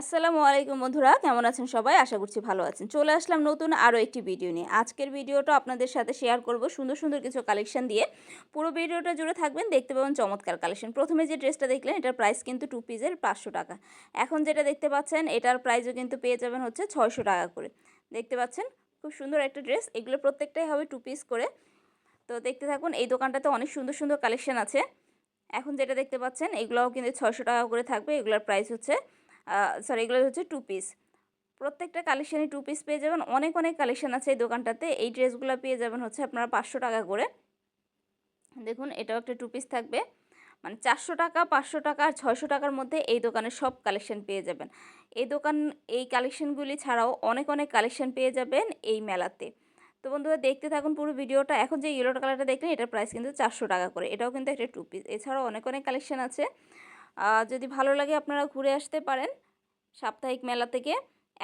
আসসালামু আলাইকুম বন্ধুরা, কেমন আছেন সবাই? আশা করছি ভালো আছেন। চলে আসলাম নতুন আরও একটি ভিডিও নিয়ে। আজকের ভিডিওটা আপনাদের সাথে শেয়ার করব সুন্দর সুন্দর কিছু কালেকশন দিয়ে। পুরো ভিডিওটা জুড়ে থাকবেন, দেখতে পাবেন চমৎকার কালেকশন প্রথমে যে ড্রেসটা দেখলেন, এটার প্রাইস কিন্তু টু পিসের পাঁচশো টাকা। এখন যেটা দেখতে পাচ্ছেন, এটার প্রাইসও কিন্তু পেয়ে যাবেন হচ্ছে ছয়শো টাকা করে। দেখতে পাচ্ছেন? খুব সুন্দর একটা ড্রেস এগুলো প্রত্যেকটাই হবে টু পিস করে। তো দেখতে থাকুন, এই দোকানটাতে অনেক সুন্দর সুন্দর কালেকশন আছে। এখন যেটা দেখতে পাচ্ছেন, এগুলোও কিন্তু ছয়শো টাকা করে থাকবে। এগুলোর প্রাইস হচ্ছে সরি এগুলো হচ্ছে টু পিস প্রত্যেকটা কালেকশানে টু পিস পেয়ে যাবেন। অনেক অনেক কালেকশান আছে এই দোকানটাতে। এই ড্রেসগুলো পেয়ে যাবেন হচ্ছে আপনারা পাঁচশো টাকা করে। দেখুন, এটাও একটা টু পিস থাকবে। মানে চারশো টাকা, পাঁচশো টাকা আর ছয়শো টাকার মধ্যে এই দোকানে সব কালেকশন পেয়ে যাবেন। এই দোকান, এই কালেকশনগুলি ছাড়াও অনেক অনেক কালেকশন পেয়ে যাবেন এই মেলাতে। তো বন্ধুরা, দেখতে থাকুন পুরো ভিডিওটা। এখন যে ইয়েলো কালারটা দেখলেন, এটার প্রাইস কিন্তু চারশো টাকা করে। এটাও কিন্তু একটা টু পিস এছাড়াও অনেক অনেক কালেকশন আছে। যদি ভালো লাগে আপনারা ঘুরে আসতে পারেন। সাপ্তাহিক মেলা থেকে।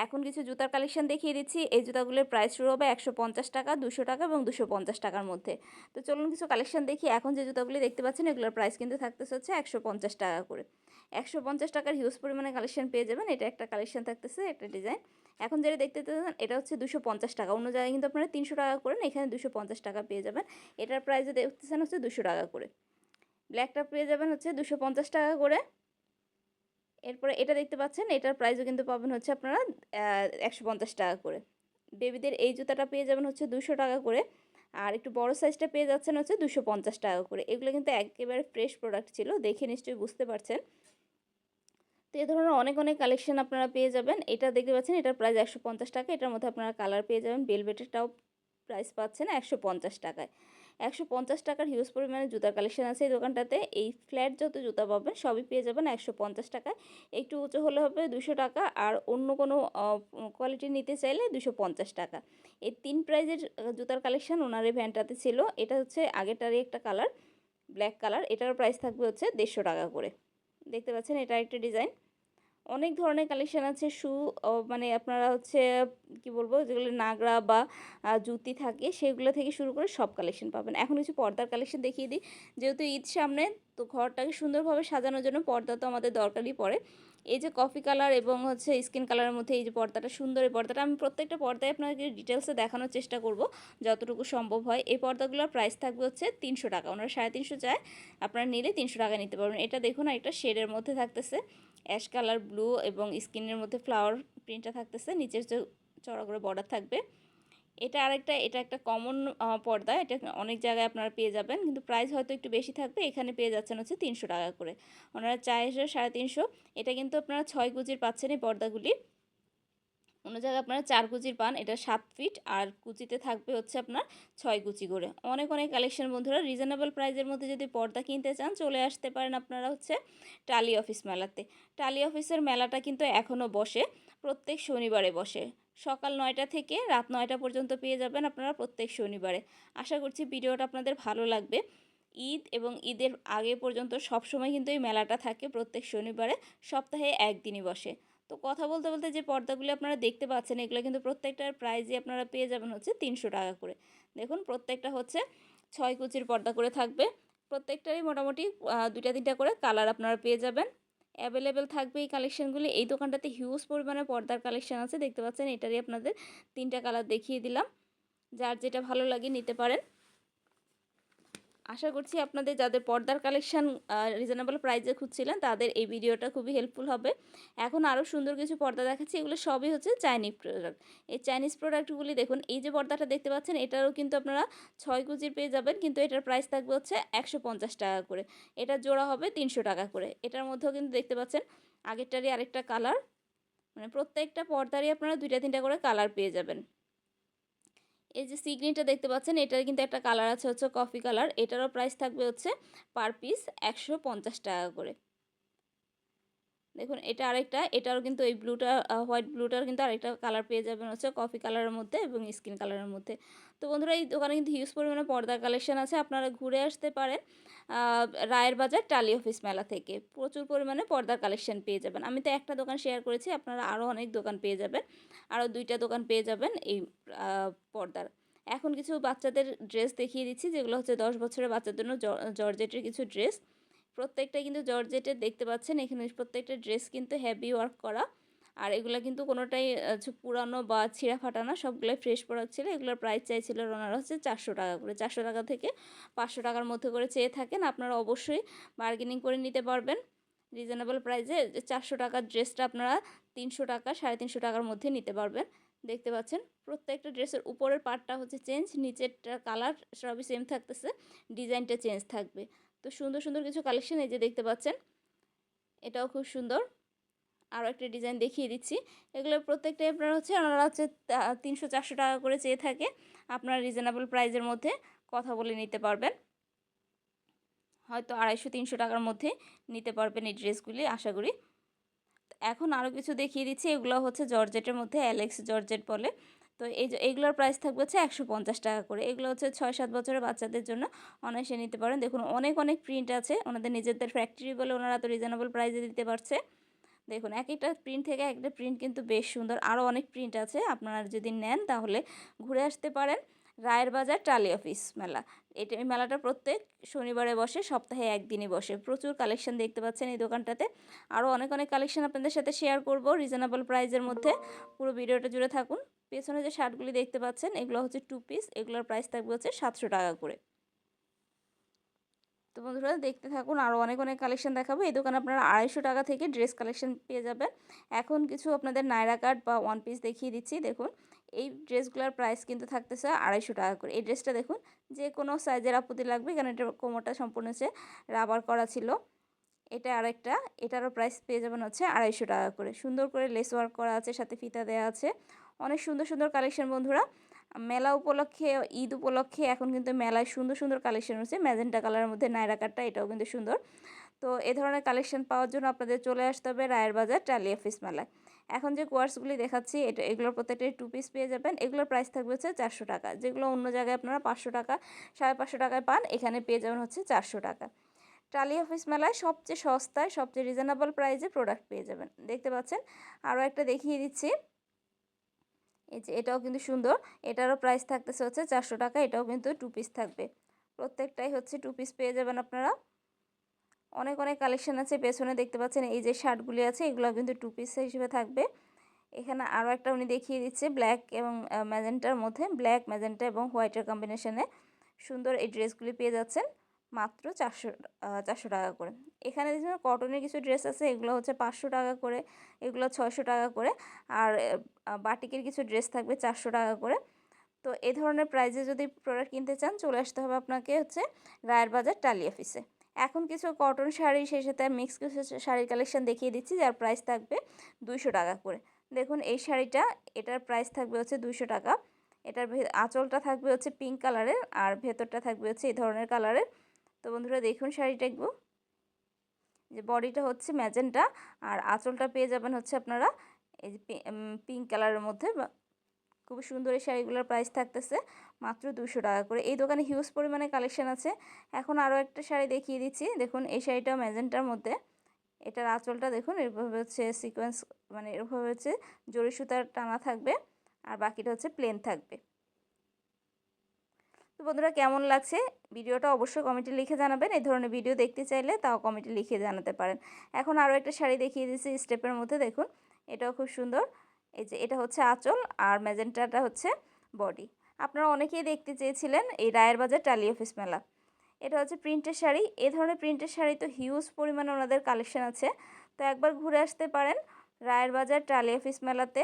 এখন কিছু জুতার কালেকশন দেখিয়ে দিচ্ছি। এই জুতাগুলোর প্রাইস শুরু হবে একশো পঞ্চাশ টাকা, দুশো টাকা এবং দুশো পঞ্চাশ টাকার মধ্যে। তো চলুন কিছু কালেকশন দেখি। এখন যে জুতাগুলি দেখতে পাচ্ছেন, এগুলোর প্রাইস কিন্তু থাকতেছে হচ্ছে একশো পঞ্চাশ টাকা করে। একশো পঞ্চাশ টাকার হিউজ পরিমাণে কালেকশন পেয়ে যাবেন। এটা একটা কালেকশন থাকতেছে, একটা ডিজাইন এখন যেটা দেখতে পাচ্ছেন এটা হচ্ছে দুশো পঞ্চাশ টাকা। অন্য জায়গায় কিন্তু আপনারা তিনশো টাকা করেন এখানে দুশো পঞ্চাশ টাকা পেয়ে যাবেন। এটার প্রাইসও দেখতেছেন হচ্ছে দুশো টাকা করে। ব্ল্যাকটা পেয়ে যাবেন হচ্ছে দুশো পঞ্চাশ টাকা করে। এরপরে এটা দেখতে পাচ্ছেন, এটার প্রাইসও কিন্তু পাবেন হচ্ছে আপনারা একশো পঞ্চাশ টাকা করে। বেবিদের এই জুতাটা পেয়ে যাবেন হচ্ছে দুশো টাকা করে। আর একটু বড় সাইজটা পেয়ে যাচ্ছেন হচ্ছে দুশো পঞ্চাশ টাকা করে। এগুলো কিন্তু একেবারে ফ্রেশ প্রোডাক্ট ছিল, দেখে নিশ্চয়ই বুঝতে পারছেন। তো এ ধরনের অনেক অনেক কালেকশন আপনারা পেয়ে যাবেন। এটা দেখতে পাচ্ছেন, এটার প্রাইস একশো পঞ্চাশ টাকা। এটার মধ্যে আপনারা কালার পেয়ে যাবেন। বেলভেটেরটাও প্রাইস পাচ্ছেন একশো পঞ্চাশ টাকায়। একশো পঞ্চাশ টাকার হিউজ পরিমাণে জুতার কালেকশন আছে এই দোকানটাতে। এই ফ্ল্যাট যত জুতা পাবেন সবই পেয়ে যাবেন একশো পঞ্চাশ টাকায়। একটু উঁচু হলে হবে দুশো টাকা আর অন্য কোনো কোয়ালিটি নিতে চাইলে দুশো পঞ্চাশ টাকা। এই তিন প্রাইজের জুতার কালেকশন ওনার এই ভ্যানটাতে ছিল। এটা হচ্ছে আগেটারই একটা কালার, ব্ল্যাক কালার। এটার প্রাইস থাকবে হচ্ছে দেড়শো টাকা করে। দেখতে পাচ্ছেন এটা একটা ডিজাইন। অনেক ধরনের কালেকশান আছে, শু মানে আপনারা হচ্ছে, কি বলব, যেগুলো নাগরা বা জুতি থাকে, সেগুলো থেকে শুরু করে সব কালেকশন পাবেন। এখন কিছু পর্দার কালেকশন দেখিয়ে দিই। যেহেতু ঈদ সামনে, তো ঘরটাকে সুন্দরভাবে সাজানোর জন্য পর্দা তো আমাদের দরকারই পড়ে। এই যে কফি কালার এবং হচ্ছে স্কিন কালারের মধ্যে এই যে পর্দাটা, সুন্দর এই পর্দাটা, আমি প্রত্যেকটা পর্দায় আপনাকে ডিটেলসে দেখানোর চেষ্টা করব, যতটুকু সম্ভব হয়। এই পর্দাগুলোর প্রাইস থাকবে হচ্ছে তিনশো টাকা, ওনারা সাড়ে তিনশো চায়, আপনারা নিলে তিনশো টাকা নিতে পারবেন। এটা দেখুন একটা শেডের মধ্যে থাকতেছে অ্যাশ কালার ব্লু এবং স্কিনের মধ্যে ফ্লাওয়ার প্রিন্টটা থাকতেছে, নিচের যে চড়া করে বর্ডার থাকবে। এটা আরেকটা, এটা একটা কমন পর্দা। এটা অনেক জায়গায় আপনারা পেয়ে যাবেন। কিন্তু প্রাইস হয়তো একটু বেশি থাকবে। এখানে পেয়ে যাচ্ছেন হচ্ছে তিনশো টাকা করে। ওনারা চায় সাড়ে তিনশো। এটা কিন্তু আপনারা ছয় কুচির পাচ্ছেন এই পর্দাগুলি। অন্য জায়গায় আপনারা চার কুচির পান, এটা সাত ফিট আর কুচিতে থাকবে হচ্ছে আপনার ছয় কুচি করে। অনেক অনেক কালেকশন বন্ধুরা রিজনেবল প্রাইজের মধ্যে যদি পর্দা কিনতে চান, চলে আসতে পারেন আপনারা হচ্ছে টালি অফিস মেলাতে। টালি অফিসের মেলাটা কিন্তু এখনও বসে, প্রত্যেক শনিবারে বসে। সকাল নয়টা থেকে রাত নয়টা পর্যন্ত পেয়ে যাবেন আপনারা প্রত্যেক শনিবারে। আশা করছি ভিডিওটা আপনাদের ভালো লাগবে। ঈদ এবং ঈদের আগে পর্যন্ত সবসময় কিন্তু এই মেলাটা থাকে, প্রত্যেক শনিবারে সপ্তাহে একদিনই বসে। তো কথা বলতে বলতে যে পর্দাগুলি আপনারা দেখতে পাচ্ছেন, এগুলো কিন্তু প্রত্যেকটার প্রাইজই আপনারা পেয়ে যাবেন হচ্ছে তিনশো টাকা করে। দেখুন প্রত্যেকটা হচ্ছে ছয় কুচির পর্দা করে থাকবে। প্রত্যেকটারই মোটামুটি দুইটা তিনটা করে কালার আপনারা পেয়ে যাবেন। অ্যাভেলেবেল থাকবে এই কালেকশানগুলি। এই দোকানটাতে হিউজ পরিমাণে পর্দার কালেকশান আছে, দেখতে পাচ্ছেন এটারই আপনাদের তিনটা কালার দেখিয়ে দিলাম। যার যেটা ভালো লাগে নিতে পারেন। আশা করছি আপনাদের যাদের পর্দার কালেকশান রিজনেবল প্রাইজে খুঁজছিলেন, তাদের এই ভিডিওটা খুবই হেল্পফুল হবে। এখন আরও সুন্দর কিছু পর্দা দেখাচ্ছি, এগুলো সবই হচ্ছে চাইনিজ প্রোডাক্ট এই চাইনিজ প্রোডাক্টগুলি দেখুন, এই যে পর্দাটা দেখতে পাচ্ছেন, এটারও কিন্তু আপনারা ছয় কুচির পেয়ে যাবেন, কিন্তু এটার প্রাইস থাকবে হচ্ছে একশো পঞ্চাশ টাকা করে। এটা জোড়া হবে তিনশো টাকা করে। এটার মধ্যেও কিন্তু দেখতে পাচ্ছেন, আগেরটারই আরেকটা কালার মানে প্রত্যেকটা পর্দারই আপনারা দুইটা তিনটা করে কালার পেয়ে যাবেন। এই যে সিগ্রিনটা দেখতে পাচ্ছেন, এটার কিন্তু একটা কালার আছে হচ্ছে কফি কালার। এটারও প্রাইস থাকবে হচ্ছে পার পিস একশো পঞ্চাশ টাকা করে। দেখুন, এটা আরেকটা, এটারও কিন্তু এই ব্লুটা হোয়াইট ব্লুটার কিন্তু আরেকটা কালার পেয়ে যাবেন হচ্ছে কফি কালারের মধ্যে এবং স্কিন কালারের মধ্যে। তো বন্ধুরা, এই দোকানে কিন্তু হিউজ পরিমাণে পর্দার কালেকশন আছে, আপনারা ঘুরে আসতে পারেন রায়ের বাজার টালি অফিস মেলা থেকে। প্রচুর পরিমাণে পর্দার কালেকশন পেয়ে যাবেন। আমি তো একটা দোকান শেয়ার করেছি, আপনারা আরও অনেক দোকান পেয়ে যাবেন আরও দুইটা দোকান পেয়ে যাবেন এই পর্দার। এখন কিছু বাচ্চাদের ড্রেস দেখিয়ে দিচ্ছি, যেগুলো হচ্ছে দশ বছরের বাচ্চার জন্য জর্জেটের কিছু ড্রেস প্রত্যেকটা কিন্তু জর্জেটের দেখতে পাচ্ছেন, এখানে প্রত্যেকটা ড্রেস কিন্তু হেভি ওয়ার্ক করা। আর এগুলো কিন্তু কোনোটাই পুরানো বা ছিঁড়া ফাটা না, সবগুলোই ফ্রেশ প্রোডাক্ট ছিল। এগুলোর প্রাইস চাইছিল ওনারা হচ্ছে চারশো টাকা করে। চারশো টাকা থেকে পাঁচশো টাকার মধ্যে করে চেয়ে থাকেন। আপনারা অবশ্যই বার্গেনিং করে নিতে পারবেন। রিজনেবল প্রাইসে চারশো টাকার ড্রেসটা আপনারা তিনশো টাকা, সাড়ে তিনশো টাকার মধ্যে নিতে পারবেন। দেখতে পাচ্ছেন, প্রত্যেকটা ড্রেসের উপরের পার্টটা হচ্ছে চেঞ্জ নিচেরটা কালার সবই সেম থাকতেছে ডিজাইনটা চেঞ্জ থাকবে। তো সুন্দর সুন্দর কিছু কালেকশন এই যে দেখতে পাচ্ছেন। এটাও খুব সুন্দর। আরও একটা ডিজাইন দেখিয়ে দিচ্ছি। এগুলো প্রত্যেকটাই আপনার হচ্ছে ওনারা হচ্ছে তিনশো, চারশো টাকা করে চেয়ে থাকে। আপনার রিজনেবল প্রাইজের মধ্যে কথা বলে নিতে পারবেন। হয়তো আড়াইশো, তিনশো টাকার মধ্যে নিতে পারবেন এই ড্রেসগুলি, আশা করি। এখন আরও কিছু দেখিয়ে দিচ্ছি। এগুলো হচ্ছে জর্জেটের মধ্যে অ্যালেক্স জর্জেট বলে। তো এই যে এইগুলোর প্রাইস থাকবে হচ্ছে একশো পঞ্চাশ টাকা করে। এগুলো হচ্ছে ছয় সাত বছরের বাচ্চাদের জন্য অনায়াসে নিতে পারেন। দেখুন, অনেক অনেক প্রিন্ট আছে। ওনাদের নিজেদের ফ্যাক্টরি বলে ওনারা তো রিজনেবল প্রাইসে দিতে পারছে। দেখুন, এক একটা প্রিন্ট থেকে একটা প্রিন্ট কিন্তু বেশ সুন্দর। আরও অনেক প্রিন্ট আছে। আপনারা যদি নেন তাহলে ঘুরে আসতে পারেন রায়ের বাজার টালি অফিস মেলা। এটা এই মেলাটা প্রত্যেক শনিবারে বসে, সপ্তাহে একদিনই বসে। প্রচুর কালেকশন দেখতে পাচ্ছেন এই দোকানটাতে। আরও অনেক অনেক কালেকশন আপনাদের সাথে শেয়ার করব রিজনেবল প্রাইজের মধ্যে। পুরো ভিডিওটা জুড়ে থাকুন। পেছনে যে শার্টগুলি দেখতে পাচ্ছেন, এগুলো হচ্ছে টু পিস এগুলোর প্রাইস থাকবে হচ্ছে সাতশো টাকা করে। তো বন্ধুরা, দেখতে থাকুন আরও অনেক অনেক কালেকশন দেখাবো। এই দোকানে আপনারা আড়াইশো টাকা থেকে ড্রেস কালেকশন পেয়ে যাবেন। এখন কিছু আপনাদের নায়রা কাট বা ওয়ান পিস দেখিয়ে দিচ্ছি। দেখুন, এই ড্রেসগুলোর প্রাইস কিন্তু থাকতেছে আড়াইশো টাকা করে। এই ড্রেসটা দেখুন, যে কোনো সাইজের আপত্তি লাগবে। কারণ এটা কোমরটা সম্পূর্ণ হচ্ছে রাবার করা ছিল। এটা আরেকটা, এটারও প্রাইস পেয়ে যাবেন হচ্ছে আড়াইশো টাকা করে। সুন্দর করে লেস ওয়ার্ক করা আছে, সাথে ফিতা দেওয়া আছে। অনেক সুন্দর সুন্দর কালেকশন বন্ধুরা। মেলা উপলক্ষে, ঈদ উপলক্ষে এখন কিন্তু মেলায় সুন্দর সুন্দর কালেকশন হচ্ছে ম্যাজেন্টা কালারের মধ্যে নায়রা কাটটা, এটাও কিন্তু সুন্দর। তো এ ধরনের কালেকশন পাওয়ার জন্য আপনাদের চলে আসতে হবে রায়ের বাজার টালি অফিস মেলায় এখন যে কোয়ার্সগুলি দেখাচ্ছি, এটা, এগুলোর প্রত্যেকটাই টু পিস পেয়ে যাবেন। এগুলোর প্রাইস থাকবে হচ্ছে চারশো টাকা। যেগুলো অন্য জায়গায় আপনারা পাঁচশো টাকা, সাড়ে পাঁচশো টাকায় পান, এখানে পেয়ে যাবেন হচ্ছে চারশো টাকা। টালি অফিস মেলায় সবচেয়ে সস্তায়, সবচেয়ে রিজনেবল প্রাইসে প্রোডাক্ট পেয়ে যাবেন। দেখতে পাচ্ছেন? আরও একটা দেখিয়ে দিচ্ছি। এই যে এটাও কিন্তু সুন্দর। এটারও প্রাইস থাকতেছে হচ্ছে চারশো টাকা, এটাও কিন্তু টু পিস থাকবে। প্রত্যেকটাই হচ্ছে টু পিস পেয়ে যাবেন আপনারা। অনেক অনেক কালেকশন আছে, পেছনে দেখতে পাচ্ছেন এই যে শার্টগুলি আছে এগুলো কিন্তু টু পিস হিসেবে থাকবে। এখানে আরও একটা উনি দেখিয়ে দিচ্ছে ব্ল্যাক এবং ম্যাজেন্টার মধ্যে ব্ল্যাক ম্যাজেন্টা এবং হোয়াইটের কম্বিনেশনে সুন্দর এই ড্রেসগুলি পেয়ে যাচ্ছেন। মাত্র চারশো চারশো টাকা করে। এখানে দেখুন কটনের কিছু ড্রেস আছে, এগুলো হচ্ছে পাঁচশো টাকা করে, এগুলো ছয়শো টাকা করে, আর বাটিকের কিছু ড্রেস থাকবে চারশো টাকা করে। তো এই ধরনের প্রাইজে যদি প্রোডাক্ট কিনতে চান, চলে আসতে হবে আপনাকে হচ্ছে রায়ের বাজার টালি অফিসে এখন কিছু কটন শাড়ি, সেই সাথে মিক্স কিছু শাড়ির কালেকশন দেখিয়ে দিচ্ছি, যার প্রাইস থাকবে দুইশো টাকা করে। দেখুন এই শাড়িটা, এটার প্রাইস থাকবে হচ্ছে দুইশো টাকা। এটার আঁচলটা থাকবে হচ্ছে পিঙ্ক কালারের আর ভেতরটা থাকবে হচ্ছে এই ধরনের কালারের তো বন্ধুরা দেখুন শাড়িটা একটু। যে বডিটা হচ্ছে ম্যাজেন্টা, আর আঁচলটা পেয়ে যাবেন হচ্ছে আপনারা এই যে পিঙ্ক কালারের মধ্যে। খুবই সুন্দর এই শাড়িগুলোর প্রাইস থাকতেছে মাত্র দুশো টাকা করে। এই দোকানে হিউজ পরিমাণে কালেকশন আছে। এখন আরও একটা শাড়ি দেখিয়ে দিচ্ছি। দেখুন, এই শাড়িটাও ম্যাজেন্টার মধ্যে। এটার আঁচলটা দেখুন, এরভাবে হচ্ছে সিকোয়েন্স মানে এরভাবে হচ্ছে জরি সুতার টানা থাকবে, আর বাকিটা হচ্ছে প্লেন থাকবে। তো বন্ধুরা, কেমন লাগছে? ভিডিওটা অবশ্যই কমেন্টে লিখে জানাবেন। এই ধরনের ভিডিও দেখতে চাইলে তাও কমেন্টে লিখে জানাতে পারেন। এখন আরও একটা শাড়ি দেখিয়ে দিচ্ছি স্টেপের মধ্যে, দেখুন। এটাও খুব সুন্দর। এই যে এটা হচ্ছে আঁচল আর ম্যাজেন্টাটা হচ্ছে বডি আপনারা অনেকেই দেখতে চেয়েছিলেন এই রায়ের বাজার টালি অফিস মেলা। এটা হচ্ছে প্রিন্টের শাড়ি। এ ধরনের প্রিন্টের শাড়ি তো হিউজ পরিমাণে ওনাদের কালেকশন আছে। তো একবার ঘুরে আসতে পারেন রায়ের বাজার টালি অফিস মেলাতে।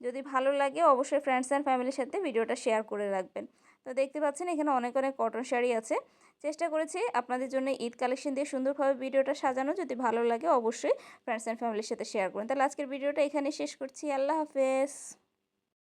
যদি ভালো লাগে, অবশ্যই ফ্রেন্ডস অ্যান্ড ফ্যামিলির সাথে ভিডিওটা শেয়ার করে রাখবেন। তো দেখতে পাচ্ছেন এখানে অনেক অনেক কটন শাড়ি আছে। চেষ্টা করেছি আপনাদের জন্য ঈদ কালেকশন দিয়ে সুন্দরভাবে ভিডিওটা সাজানো। যদি ভালো লাগে অবশ্যই ফ্রেন্ডস অ্যান্ড ফ্যামিলির সাথে শেয়ার করুন। তাহলে আজকের ভিডিওটা এখানে শেষ করছি। আল্লাহ হাফেজ।